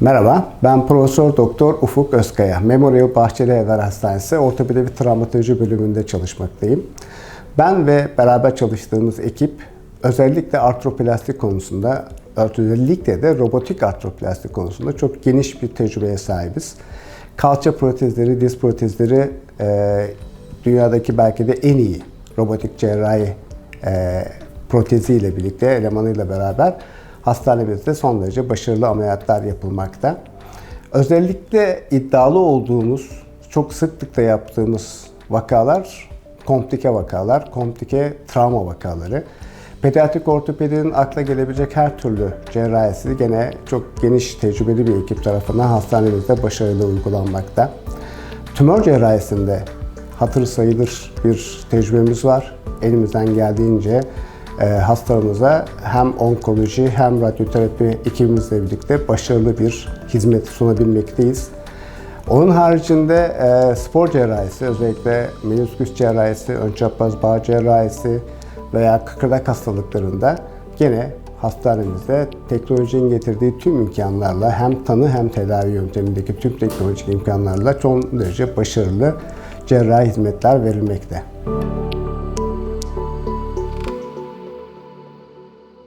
Merhaba, ben Profesör Doktor Ufuk Özkaya. Memorial Bahçeli Evler Hastanesi Ortopedi ve Travmatoloji bölümünde çalışmaktayım. Ben ve beraber çalıştığımız ekip özellikle artroplastik konusunda, özellikle de robotik artroplastik konusunda çok geniş bir tecrübeye sahibiz. Kalça protezleri, diz protezleri e, dünyadaki belki de en iyi robotik cerrahi e, proteziyle birlikte, elemanıyla beraber hastanemizde son derece başarılı ameliyatlar yapılmakta. Özellikle iddialı olduğumuz, çok sıklıkla yaptığımız vakalar komplike vakalar, komplike travma vakaları. Pediatrik ortopedinin akla gelebilecek her türlü cerrahisi gene çok geniş tecrübeli bir ekip tarafından hastanemizde başarılı uygulanmakta. Tümör cerrahisinde hatır sayılır bir tecrübemiz var. Elimizden geldiğince hastalarımıza hem onkoloji hem radyoterapi ekibimizle birlikte başarılı bir hizmet sunabilmekteyiz. Onun haricinde e, spor cerrahisi, özellikle menisküs cerrahisi, ön çapraz bağ cerrahisi veya kıkırdak hastalıklarında gene hastanemizde teknolojinin getirdiği tüm imkanlarla hem tanı hem tedavi yöntemindeki tüm teknolojik imkanlarla çok derece başarılı cerrahi hizmetler verilmekte.